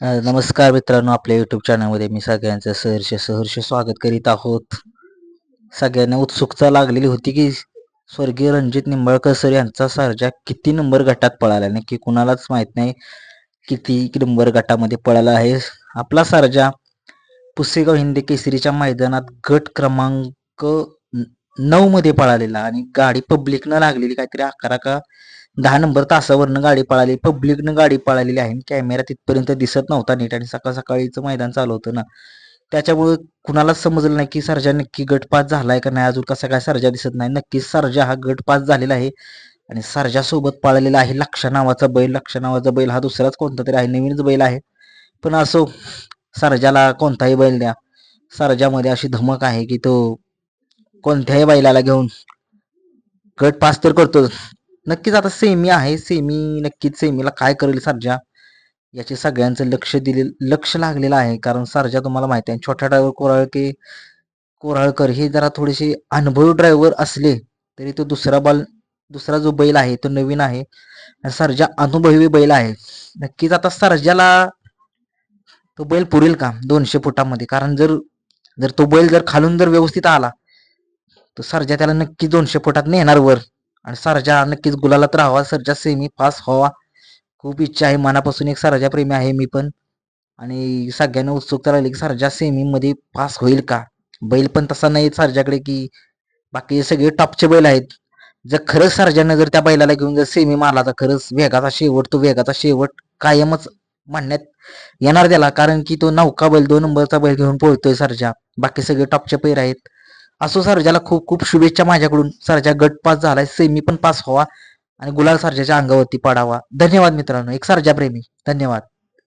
नमस्कार मित्रांनो आपल्या यूट्यूब चॅनलमध्ये मी सगळ्यांचं सहर्ष सहर्ष स्वागत करीत आहोत. सगळ्यांना उत्सुकता लागलेली होती की स्वर्गीय रणजित निंबाळकर सर यांचा सर्जा किती नंबर गटात पळाला? नक्की कुणालाच माहीत नाही किती नंबर गटामध्ये पळाला आहे. आपला सर्जा पुसेगाव हिंदी केसरीच्या मैदानात गट क्रमांक नऊ मध्ये पळालेला आणि गाडी पब्लिकनं लागलेली काहीतरी अकरा का दहा नंबर तासावरनं गाडी पळाली. पब्लिकनं गाडी पळालेली आहे. कॅमेरा तिथपर्यंत दिसत नव्हता नीट आणि सकाळ सकाळीचं मैदान चालू होतं ना. त्याच्यामुळे कुणालाच समजलं नाही की सर्जा नक्की गट पास झालाय का नाही? अजून कसा काय सर्जा दिसत नाही? नक्कीच सर्जा हा गट पास झालेला आहे. आणि सर्जा सोबत पाळलेला आहे लक्ष नावाचा बैल. लक्ष नावाचा बैल हा दुसराच कोणता तरी आहे. नवीनच बैल आहे. पण असो सर्जाला कोणताही बैल द्या. सर्जामध्ये अशी धमक आहे की तो कोणत्याही बैलाला घेऊन गट पास तर करतो नक्कीच आता सेमी आहे. सेमी नक्कीच सेमीला काय करेल सर्जा? याचे सगळ्यांचं लक्ष दिले लक्ष लागलेलं आहे. कारण सर्जा तुम्हाला माहिती आहे छोटा ड्रायव्हर कोराळके कोराळकर हे जरा थोडेसे अनुभवी ड्रायव्हर असले तरी तो दुसरा बॉल दुसरा जो बैल आहे तो नवीन आहे. आणि सर्जा अनुभवी बैल आहे. नक्कीच आता सर्जाला तो बैल पुरेल का? दोनशे फुटामध्ये. कारण जर जर तो बैल जर खालून जर व्यवस्थित आला तर सर्जा त्याला नक्की दोनशे फुटात नेणार वर. आणि सरजा नक्कीच गुलालात राहावा. सरजा सेमी पास व्हावा. खूप इच्छा आहे. मनापासून एक सरजा प्रेमी आहे मी पण. आणि सगळ्यांना उत्सुकता राहिली की सरजा सेमी मध्ये पास होईल का? बैल पण तसा नाही सरजाकडे की बाकी सगळे टॉपचे बैल आहेत. जर खरंच सरजानं जर त्या बैलाला घेऊन जर सेमी मारला तर खरंच वेगाचा शेवट तो वेगाचा शेवट कायमच म्हणण्यात येणार त्याला. कारण की तो नौका बैल दोन नंबरचा बैल घेऊन पोहतोय सरजा. बाकी सगळे टॉपचे पैर आहेत. असो सर्जाला खूप खूप शुभेच्छा माझ्याकडून. सरजा गट पास झालाय सेमी पण पास व्हावा आणि गुलाल सरजाच्या अंगावरती पडावा. धन्यवाद मित्रांनो. एक सर्जा प्रेमी धन्यवाद.